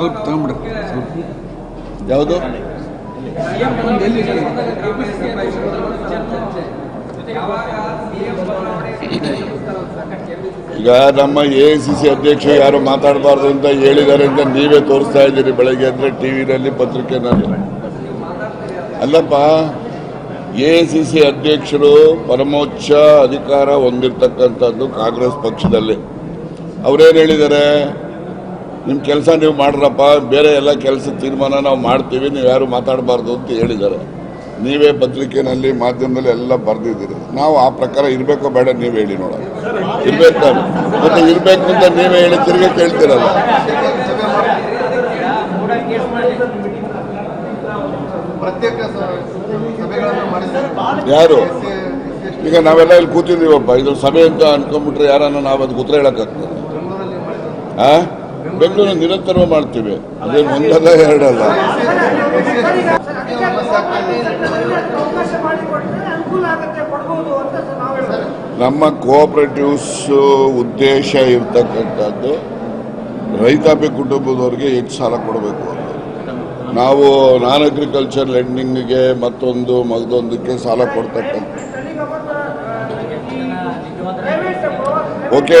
ಸ್ವಲ್ಪ ಸ್ವಲ್ಪ ಯಾವುದು? ಈಗ ನಮ್ಮ ಎ ಸಿ ಸಿ ಅಧ್ಯಕ್ಷರು ಯಾರು ಮಾತಾಡಬಾರ್ದು ಅಂತ ಹೇಳಿದ್ದಾರೆ ಅಂತ ನೀವೇ ತೋರಿಸ್ತಾ ಇದ್ದೀರಿ ಬೆಳಗ್ಗೆ ಅಂದರೆ ಟಿ ವಿನಲ್ಲಿ ಪತ್ರಿಕೆನಲ್ಲಿ ಅಲ್ಲಪ್ಪ, ಎ ಸಿ ಸಿ ಅಧ್ಯಕ್ಷರು ಪರಮೋಚ್ಚ ಅಧಿಕಾರ ಹೊಂದಿರತಕ್ಕಂಥದ್ದು ಕಾಂಗ್ರೆಸ್ ಪಕ್ಷದಲ್ಲಿ. ಅವ್ರೇನು ಹೇಳಿದ್ದಾರೆ? ನಿಮ್ಮ ಕೆಲಸ ನೀವು ಮಾಡ್ರಪ್ಪ, ಬೇರೆ ಎಲ್ಲ ಕೆಲಸ ತೀರ್ಮಾನ ನಾವು ಮಾಡ್ತೀವಿ, ನೀವು ಯಾರು ಮಾತಾಡಬಾರ್ದು ಅಂತ ಹೇಳಿದ್ದಾರೆ. ನೀವೇ ಪತ್ರಿಕೆನಲ್ಲಿ, ಮಾಧ್ಯಮದಲ್ಲಿ ಎಲ್ಲ ಬರೆದಿದ್ದೀರಿ. ನಾವು ಆ ಪ್ರಕಾರ ಇರಬೇಕೋ ಬೇಡ ನೀವು ಹೇಳಿ ನೋಡ. ಇರ್ಬೇಕು ಮತ್ತೆ ಇರಬೇಕು ಅಂತ ನೀವೇ ಹೇಳಿ ತಿರುಗಿ ಕೇಳ್ತೀರಲ್ಲ. ಯಾರು? ಈಗ ನಾವೆಲ್ಲ ಇಲ್ಲಿ ಕೂತಿದ್ದೀವಪ್ಪ. ಇದು ಸಭೆ ಅಂತ ಅನ್ಕೊಂಡ್ಬಿಟ್ರೆ ಯಾರನ್ನ ನಾವು ಅದು ಉತ್ತರ ಹೇಳಕ್ಕಾಗ್ತದೆ? ಆ? ಬೆಂಗಳೂರು ನಿರಂತರವಾಗಿ ಮಾಡ್ತೀವಿ ಅದೇನು ಒಂದಲ್ಲ ಎರಡಲ್ಲ ನಮ್ಮ ಕೋಆಪರೇಟಿವ್ಸ್ ಉದ್ದೇಶ ಇರ್ತಕ್ಕಂಥದ್ದು ರೈತಾಪಿ ಕುಟುಂಬದವ್ರಿಗೆ ಹೆಚ್ಚು ಸಾಲ ಕೊಡಬೇಕು ಅಂತ ನಾವು ನಾನ್ ಅಗ್ರಿಕಲ್ಚರ್ ಲೆಂಡಿಂಗ್ಗೆ ಮತ್ತೊಂದು ಮಗದೊಂದಕ್ಕೆ ಸಾಲ ಕೊಡ್ತಕ್ಕಂಥ ಓಕೆ